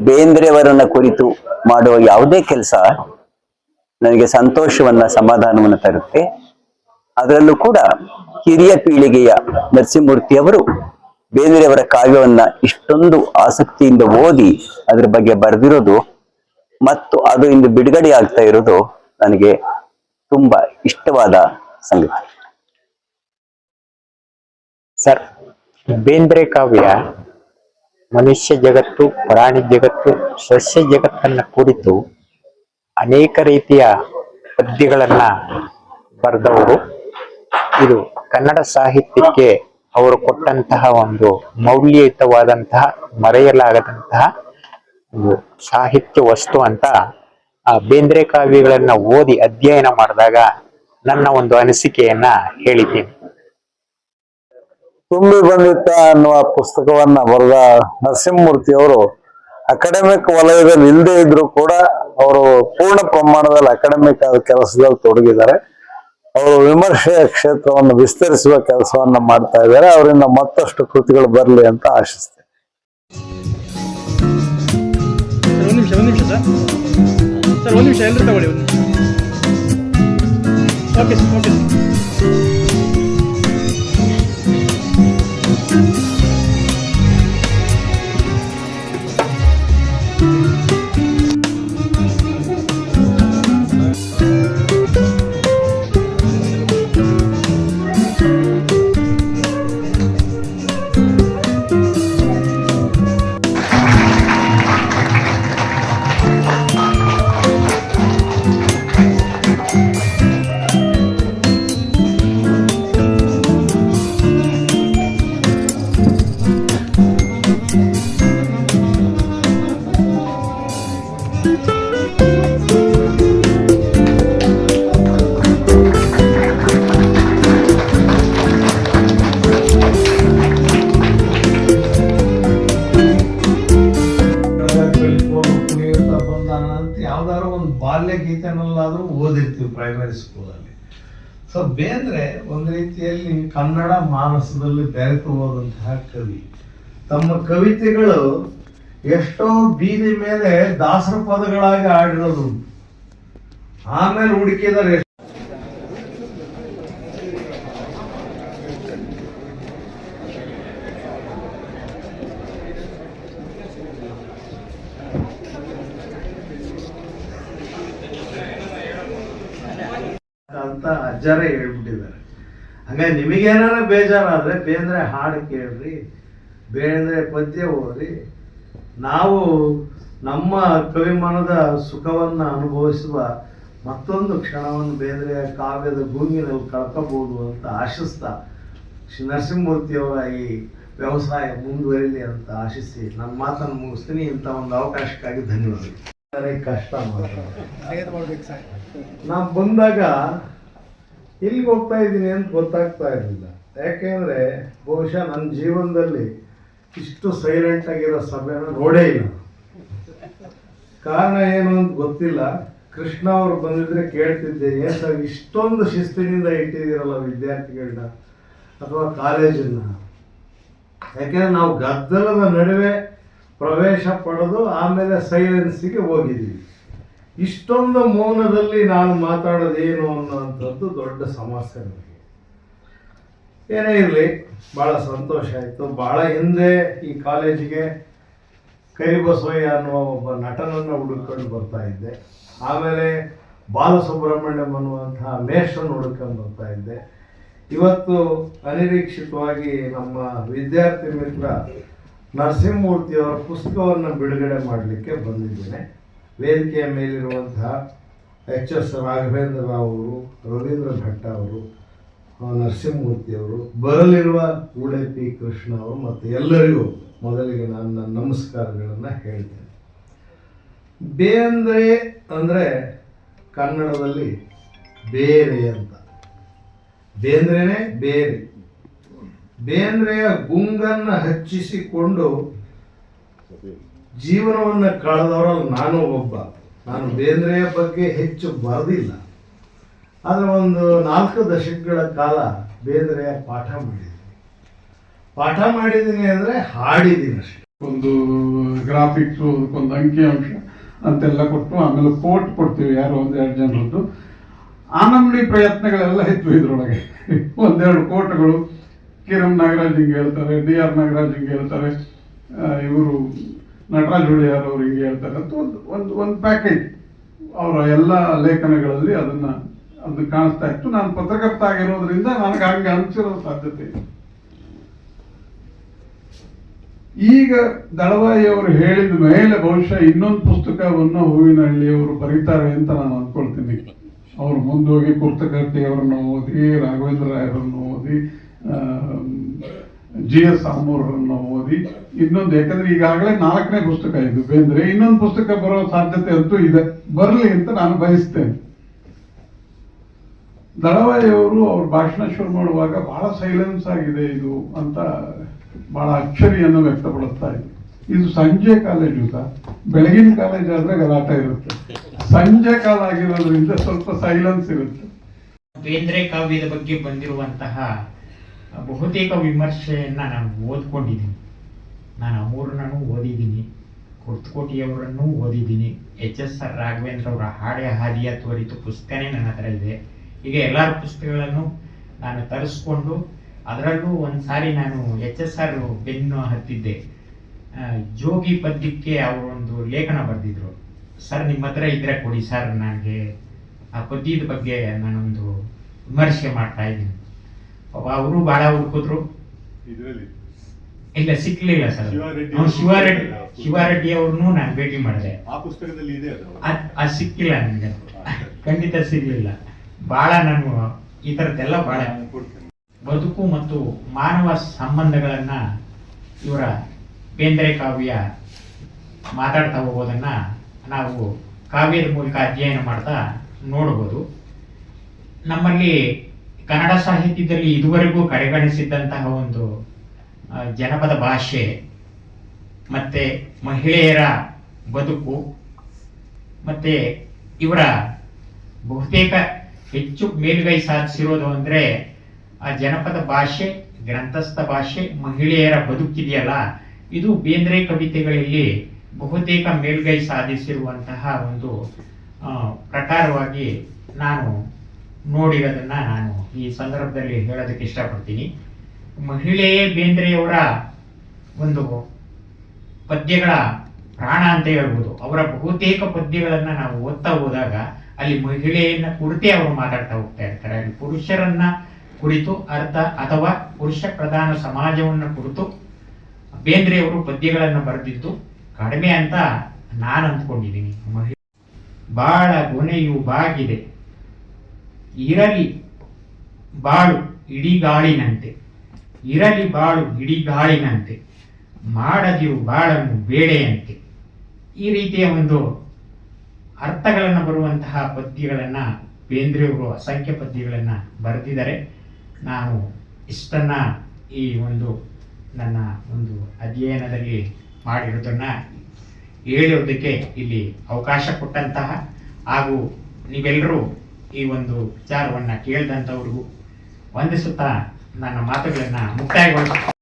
ಬೇಂದ್ರೆಯವರನ್ನ ಕುರಿತು ಮಾಡುವ ಯಾವುದೇ ಕೆಲಸ ನನಗೆ ಸಂತೋಷವನ್ನ ಸಮಾಧಾನವನ್ನ ತರುತ್ತೆ. ಅದರಲ್ಲೂ ಕೂಡ ಹಿರಿಯ ಪೀಳಿಗೆಯ ನರಸಿಂಹಮೂರ್ತಿಯವರು ಬೇಂದ್ರೆಯವರ ಕಾವ್ಯವನ್ನ ಇಷ್ಟೊಂದು ಆಸಕ್ತಿಯಿಂದ ಓದಿ ಅದ್ರ ಬಗ್ಗೆ ಬರೆದಿರೋದು ಮತ್ತು ಅದು ಇಂದು ಬಿಡುಗಡೆ ಆಗ್ತಾ ಇರೋದು ನನಗೆ ತುಂಬಾ ಇಷ್ಟವಾದ ಸಂಗತಿ. ಸರ್, ಬೇಂದ್ರೆ ಕಾವ್ಯ ಮನುಷ್ಯ ಜಗತ್ತು, ಪ್ರಾಣಿ ಜಗತ್ತು, ಸಸ್ಯ ಜಗತ್ತನ್ನ ಕುರಿತು ಅನೇಕ ರೀತಿಯ ಪದ್ಯಗಳನ್ನ ಬರೆದವರು. ಇದು ಕನ್ನಡ ಸಾಹಿತ್ಯಕ್ಕೆ ಅವರು ಕೊಟ್ಟಂತಹ ಒಂದು ಮೌಲ್ಯಯುತವಾದಂತಹ, ಮರೆಯಲಾಗದಂತಹ ಒಂದು ಸಾಹಿತ್ಯ ವಸ್ತು ಅಂತ ಆ ಬೇಂದ್ರೆ ಕಾವ್ಯಗಳನ್ನ ಓದಿ ಅಧ್ಯಯನ ಮಾಡಿದಾಗ ನನ್ನ ಒಂದು ಅನಿಸಿಕೆಯನ್ನ ಹೇಳಿದ್ದೀನಿ. ತುಂಬಿ ಬಂದಿತ್ತ ಅನ್ನುವ ಪುಸ್ತಕವನ್ನ ಬರೆದ ನರಸಿಂಹಮೂರ್ತಿ ಅವರು, ಅಕಾಡೆಮಿಕ್ ವಲಯದಲ್ಲಿ ಇಲ್ಲದೆ ಇದ್ರು ಕೂಡ ಅವರು ಪೂರ್ಣ ಪ್ರಮಾಣದಲ್ಲಿ ಅಕಾಡೆಮಿಕ್ ಆದ ಕೆಲಸದಲ್ಲಿ ತೊಡಗಿದ್ದಾರೆ. ಅವರು ವಿಮರ್ಶೆಯ ಕ್ಷೇತ್ರವನ್ನು ವಿಸ್ತರಿಸುವ ಕೆಲಸವನ್ನ ಮಾಡ್ತಾ ಇದ್ದಾರೆ. ಅವರಿಂದ ಮತ್ತಷ್ಟು ಕೃತಿಗಳು ಬರಲಿ ಅಂತ ಆಶಿಸ್ತೇನೆ. ಒಂದು ನಿಮಿಷ ಎಲ್ಲರೂ ತಗೊಳ್ಳಿ, ಒಂದು ಓಕೆ ಓಕೆ ಸ್ಕೂಲಲ್ಲಿ ಸೊ ಬೇಂದ್ರೆ ಒಂದು ರೀತಿಯಲ್ಲಿ ಕನ್ನಡ ಮಾನಸದಲ್ಲಿ ಬೆರೆತು ಹೋದಂತಹ ಕವಿ. ತಮ್ಮ ಕವಿತೆಗಳು ಎಷ್ಟೋ ಬೀದಿ ಮೇಲೆ ದಾಸರ ಪದಗಳಾಗಿ ಆಡಿರೋದು. ಆಮೇಲೆ ಹುಡುಕಿದರೆ ಅಂತ ಅಜ್ಜರೇ ಹೇಳ್ಬಿಟ್ಟಿದ್ದಾರೆ. ಹಂಗಾಗಿ ನಿಮಗೇನಾರ ಬೇಜಾರಾದರೆ ಬೇಂದ್ರೆ ಹಾಡು ಕೇಳ್ರಿ ಬೇಂದ್ರೆ ಪದ್ಯ ಓದ್ರಿ. ನಾವು ನಮ್ಮ ಕವಿಮನದ ಸುಖವನ್ನು ಅನುಭವಿಸುವ ಮತ್ತೊಂದು ಕ್ಷಣವನ್ನು ಬೇಂದ್ರೆ ಕಾವ್ಯದ ಭೂಮಿಯಲ್ಲಿ ಕಳ್ಕೋಬಹುದು ಅಂತ ಆಶಿಸ್ತಾ ಶ್ರೀ ನರಸಿಂಹಮೂರ್ತಿಯವರ ಈ ವ್ಯವಸಾಯ ಮುಂದುವರಿಲಿ ಅಂತ ಆಶಿಸಿ ನನ್ನ ಮಾತನ್ನು ಮುಗಿಸ್ತೀನಿ. ಇಂಥ ಒಂದು ಅವಕಾಶಕ್ಕಾಗಿ ಧನ್ಯವಾದಗಳು. ಕಷ್ಟ ಮಾತ್ರ ನಾನು ಬಂದಾಗ ಎಲ್ಲಿಗೆ ಹೋಗ್ತಾ ಇದ್ದೀನಿ ಅಂತ ಗೊತ್ತಾಗ್ತಾ ಇರಲಿಲ್ಲ. ಯಾಕೆಂದರೆ ಬಹುಶಃ ನನ್ನ ಜೀವನದಲ್ಲಿ ಇಷ್ಟು ಸೈಲೆಂಟ್ ಆಗಿರೋ ಸಭೆನ ನೋಡೇ ಇಲ್ಲ ಕಾರಣ ಏನು ಅಂತ ಗೊತ್ತಿಲ್ಲ. ಕೃಷ್ಣ ಅವರು ಬಂದಿದ್ರೆ ಕೇಳ್ತಿದ್ದೆ, ಏನು ಸರ್, ಇಷ್ಟೊಂದು ಶಿಸ್ತಿನಿಂದ ಇಟ್ಟಿದ್ದೀರಲ್ಲ ವಿದ್ಯಾರ್ಥಿಗಳನ್ನ ಅಥವಾ ಕಾಲೇಜನ್ನ? ಯಾಕೆಂದ್ರೆ ನಾವು ಗದ್ದಲದ ನಡುವೆ ಪ್ರವೇಶ ಪಡೆದು ಆಮೇಲೆ ಸೈಲೆನ್ಸಿಗೆ ಹೋಗಿದ್ದೀವಿ. ಇಷ್ಟೊಂದು ಮೌನದಲ್ಲಿ ನಾನು ಮಾತಾಡೋದೇನು ಅನ್ನೋವಂಥದ್ದು ದೊಡ್ಡ ಸಮಸ್ಯೆ ನನಗೆ ಏನೇ ಇರಲಿ ಭಾಳ ಸಂತೋಷ ಆಯಿತು. ಭಾಳ ಹಿಂದೆ ಈ ಕಾಲೇಜಿಗೆ ಕರಿಬಸವಯ್ಯ ಅನ್ನುವ ಒಬ್ಬ ನಟನನ್ನು ಹುಡುಕೊಂಡು ಬರ್ತಾ ಇದ್ದೆ. ಆಮೇಲೆ ಬಾಲಸುಬ್ರಹ್ಮಣ್ಯಂ ಅನ್ನುವಂತಹ ಮೇಷನ್ನು ಹುಡುಕೊಂಡು ಬರ್ತಾ ಇದ್ದೆ. ಇವತ್ತು ಅನಿರೀಕ್ಷಿತವಾಗಿ ನಮ್ಮ ವಿದ್ಯಾರ್ಥಿ ಮಿತ್ರ ನರಸಿಂಹಮೂರ್ತಿಯವರ ಪುಸ್ತಕವನ್ನು ಬಿಡುಗಡೆ ಮಾಡಲಿಕ್ಕೆ ಬಂದಿದ್ದೇನೆ. ವೇದಿಕೆಯ ಮೇಲಿರುವಂತಹ ಎಚ್ ಎಸ್ ರಾಘವೇಂದ್ರ ರಾವ್ ಅವರು ರವೀಂದ್ರ ಭಟ್ಟ ಅವರು ನರಸಿಂಹಮೂರ್ತಿಯವರು ಬರಲಿರುವ ಉಡುಪಿ ಕೃಷ್ಣ ಅವರು ಮತ್ತು ಎಲ್ಲರಿಗೂ ಮೊದಲಿಗೆ ನಾನು ನನ್ನ ನಮಸ್ಕಾರಗಳನ್ನು ಹೇಳ್ತೇನೆ. ಬೇಂದ್ರೆ ಅಂದರೆ ಕನ್ನಡದಲ್ಲಿ ಬೇರೆ ಅಂತ. ಬೇಂದ್ರೆನೇ ಬೇರೆ. ಬೇಂದ್ರೆಯ ಗುಂಗನ್ನು ಹಚ್ಚಿಸಿಕೊಂಡು ಜೀವನವನ್ನು ಕಳೆದವರಲ್ಲಿ ನಾನು ಒಬ್ಬ. ನಾನು ಬೇಂದ್ರೆಯ ಬಗ್ಗೆ ಹೆಚ್ಚು ಬರೆದಿಲ್ಲ. ಆದರೆ ಒಂದು ನಾಲ್ಕು ದಶಕಗಳ ಕಾಲ ಬೇಂದ್ರೆಯ ಪಾಠ ಮಾಡಿದ್ದೀನಿ ಪಾಠ ಮಾಡಿದ್ದೀನಿ ಅಂದರೆ ಹಾಡಿದ್ದೀನಿ ಅಷ್ಟೇ. ಒಂದು ಗ್ರಾಫಿಕ್ಸ್ ಒಂದು ಅಂಕಿಅಂಶ ಅಂತೆಲ್ಲ ಕೊಟ್ಟು ಆಮೇಲೆ ಕೋಟ್ ಕೊಡ್ತೀವಿ ಯಾರು ಒಂದು ಎರಡು ಜನರದ್ದು. ಆನಂದಿ ಪ್ರಯತ್ನಗಳೆಲ್ಲ ಹೆಚ್ಚು ಇದ್ರೊಳಗೆ. ಒಂದೆರಡು ಕೋಟ್ಗಳು ಕಿರಣ್ ನಾಗರಾಜ್ ಹಿಂಗೆ ಹೇಳ್ತಾರೆ, ಡಿ ಆರ್ ನಾಗರಾಜ್ ಹಿಂಗೆ ಹೇಳ್ತಾರೆ. ಇವರು ನಟರಾಜ್ ಹುಳಿಯಾರ್ ಅವರು ಹಿಂಗೆ ಹೇಳ್ತಾರೆ ಒಂದು ಒಂದು ಒಂದು ಪ್ಯಾಕೇಜ್ ಅವರ ಎಲ್ಲ ಲೇಖನಗಳಲ್ಲಿ ಅದನ್ನ ಅದನ್ನ ಕಾಣಿಸ್ತಾ ಇತ್ತು. ನಾನು ಪತ್ರಕರ್ತ ಆಗಿರೋದ್ರಿಂದ ನನಗೆ ಹಂಗೆ ಅನಿಸಿರೋ ಸಾಧ್ಯತೆ ಈಗ ದಳವಾಯಿ ಅವರು ಹೇಳಿದ ಮೇಲೆ ಬಹುಶಃ ಇನ್ನೊಂದು ಪುಸ್ತಕವನ್ನು ಹೂವಿನಹಳ್ಳಿಯವರು ಬರೀತಾರೆ ಅಂತ ನಾನು ಅನ್ಕೊಳ್ತೀನಿ ಅವರು ಮುಂದೋಗಿ ಕುರ್ತಕರ್ತಿ ಅವರನ್ನು ಓದಿ, ರಾಘವೇಂದ್ರ ರಾಯರನ್ನು ಓದಿ ಜಿ ಎಸ್ ಆಮೂರನ್ನು ಓದಿ ಇನ್ನೊಂದು, ಯಾಕಂದ್ರೆ ಈಗಾಗಲೇ ನಾಲ್ಕನೇ ಪುಸ್ತಕ ಇದು. ಬೇಂದ್ರೆ ಇನ್ನೊಂದು ಪುಸ್ತಕ ಬರೋ ಸಾಧ್ಯತೆ ಅಂತೂ ಇದೆ. ಬರಲಿ ಅಂತ ನಾನು ಬಯಸ್ತೇನೆ. ದಳವಾಯಿಯವರು ಅವ್ರ ಭಾಷಣ ಶುರು ಮಾಡುವಾಗ ಬಹಳ ಸೈಲೆನ್ಸ್ ಆಗಿದೆ ಇದು ಅಂತ ಬಹಳ ಅಚ್ಚರಿಯನ್ನು ವ್ಯಕ್ತಪಡಿಸ್ತಾ ಇದೆ. ಇದು ಸಂಜೆ ಕಾಲೇಜು ಬೆಳಗಿನ ಕಾಲೇಜ್ ಆದ್ರೆ ಗಲಾಟೆ ಇರುತ್ತೆ. ಸಂಜೆ ಕಾಲ ಆಗಿರೋದ್ರಿಂದ ಸ್ವಲ್ಪ ಸೈಲೆನ್ಸ್ ಇರುತ್ತೆ. ಬೇಂದ್ರೆ ಕಾವ್ಯದ ಬಗ್ಗೆ ಬಂದಿರುವಂತಹ ಬಹುತೇಕ ವಿಮರ್ಶೆಯನ್ನು ನಾನು ಓದ್ಕೊಂಡಿದ್ದೀನಿ. ನಾನು ಅಮೂರ್ನೂ ಓದಿದ್ದೀನಿ, ಕುರ್ತಕೋಟಿಯವರನ್ನು ಓದಿದ್ದೀನಿ, ಎಚ್ ಎಸ್ ಆರ್ ರಾಘವೇಂದ್ರ ಅವರ ಹಾಡೆ ಹಾದಿಯ ತ್ವರಿತ ಪುಸ್ತಕನೇ ನನ್ನ ಹತ್ರ ಇದೆ ಈಗ ಎಲ್ಲ ಪುಸ್ತಕಗಳನ್ನು ನಾನು ತರಿಸ್ಕೊಂಡು ಅದರಲ್ಲೂ ಒಂದು ಸಾರಿ ನಾನು ಎಚ್ ಎಸ್ ಆರ್ ಬೆನ್ನು ಹತ್ತಿದ್ದೆ. ಜೋಗಿ ಪದ್ಯಕ್ಕೆ ಅವರೊಂದು ಲೇಖನ ಬರೆದಿದ್ರು. ಸರ್, ನಿಮ್ಮ ಹತ್ರ ಇದ್ರೆ ಕೊಡಿ ಸರ್, ನನಗೆ ಆ ಪದ್ಯದ ಬಗ್ಗೆ ನಾನೊಂದು ವಿಮರ್ಶೆ ಮಾಡ್ತಾ ಇದ್ದೀನಿ. ಪಾಪ ಅವರು ಬಹಳ ಹುಡುಕಿದ್ರು ಇಲ್ಲ ಸಿಕ್ಕಲಿಲ್ಲ ಸರ್. ಶಿವಾರೆಡ್ಡಿ ಶಿವಾರೆಡ್ಡಿ ಅವ್ರನ್ನೂ ನಾನು ಭೇಟಿ ಮಾಡಿದೆ. ಆ ಪುಸ್ತಕದಲ್ಲಿ ಇದೆ ಅದು ಸಿಕ್ಕಿಲ್ಲ ನನಗೆ ಖಂಡಿತ ಸಿಗಲಿಲ್ಲ. ಬಹಳ ನಾನು ಈ ಥರದ್ದೆಲ್ಲ ಬಹಳ ಬದುಕು ಮತ್ತು ಮಾನವ ಸಂಬಂಧಗಳನ್ನ ಇವರ ಬೇಂದ್ರೆ ಕಾವ್ಯ ಮಾತಾಡ್ತಾ ಹೋಗೋದನ್ನ ನಾವು ಕಾವ್ಯದ ಮೂಲಕ ಅಧ್ಯಯನ ಮಾಡ್ತಾ ನೋಡ್ಬೋದು. ನಮ್ಮಲ್ಲಿ ಕನ್ನಡ ಸಾಹಿತ್ಯದಲ್ಲಿ ಇದುವರೆಗೂ ಕಡೆಗಣಿಸಿದ್ದಂತಹ ಒಂದು ಜನಪದ ಭಾಷೆ, ಮತ್ತೆ ಮಹಿಳೆಯರ ಬದುಕು, ಮತ್ತೆ ಇವರ ಬಹುತೇಕ ಹೆಚ್ಚು ಮೇಲುಗೈ ಸಾಧಿಸಿರೋದು ಅಂದರೆ, ಆ ಜನಪದ ಭಾಷೆ, ಗ್ರಂಥಸ್ಥ ಭಾಷೆ, ಮಹಿಳೆಯರ ಬದುಕಿದೆಯಲ್ಲ? ಇದು ಬೇಂದ್ರೆ ಕವಿತೆಗಳಲ್ಲಿ ಬಹುತೇಕ ಮೇಲ್ಗೈ ಸಾಧಿಸಿರುವಂತಹ ಒಂದು ಪ್ರಕಾರವಾಗಿ ನಾನು ನೋಡಿರೋದನ್ನ ನಾನು ಈ ಸಂದರ್ಭದಲ್ಲಿ ಹೇಳೋದಕ್ಕೆ ಇಷ್ಟಪಡ್ತೀನಿ. ಮಹಿಳೆಯೇ ಬೇಂದ್ರೆಯವರ ಒಂದು ಪದ್ಯಗಳ ಪ್ರಾಣ ಅಂತ ಹೇಳ್ಬೋದು. ಅವರ ಬಹುತೇಕ ಪದ್ಯಗಳನ್ನು ನಾವು ಓದ್ತಾ ಹೋದಾಗ ಅಲ್ಲಿ ಮಹಿಳೆಯನ್ನ ಕುರಿತೇ ಅವರು ಮಾತಾಡ್ತಾ ಹೋಗ್ತಾ ಇರ್ತಾರೆ. ಅಲ್ಲಿ ಪುರುಷರನ್ನ ಕುರಿತು ಅರ್ಥ ಅಥವಾ ಪುರುಷ ಪ್ರಧಾನ ಸಮಾಜವನ್ನ ಕುರಿತು ಬೇಂದ್ರೆಯವರು ಪದ್ಯಗಳನ್ನು ಬರೆದಿದ್ದು ಕಡಿಮೆ ಅಂತ ನಾನು ಅಂದ್ಕೊಂಡಿದ್ದೀನಿ. ಮಹಿಳೆ ಬಾಳ ಗೊನೆಯು ಬಾಗಿದೆ. ಇರಲಿ ಬಾಳು ಇಡಿಗಾಳಿನಂತೆ. ಇರಲಿ ಬಾಳು ಇಡಿಗಾಳಿನಂತೆ. ಮಾಡದಿರು ಬಾಳನ್ನು ಬೇಳೆಯಂತೆ. ಈ ರೀತಿಯ ಒಂದು ಅರ್ಥಗಳನ್ನು ಬರುವಂತಹ ಪದ್ಯಗಳನ್ನು ಬೇಂದ್ರೆಯವರು ಅಸಂಖ್ಯ ಪದ್ಯಗಳನ್ನು ಬರೆದಿದ್ದಾರೆ. ನಾನು ಇಷ್ಟನ್ನ ಈ ಒಂದು ನನ್ನ ಒಂದು ಅಧ್ಯಯನದಲ್ಲಿ ಮಾಡಿರೋದನ್ನು ಹೇಳಿರೋದಕ್ಕೆ ಇಲ್ಲಿ ಅವಕಾಶ ಕೊಟ್ಟಂತಹ ಹಾಗೂ ನೀವೆಲ್ಲರೂ ಈ ಒಂದು ವಿಚಾರವನ್ನು ಕೇಳಿದಂಥವ್ರಿಗೂ ವಂದಿಸುತ್ತಾ ನನ್ನ ಮಾತುಗಳನ್ನು ಮುಕ್ತಾಯಗೊಳಿಸ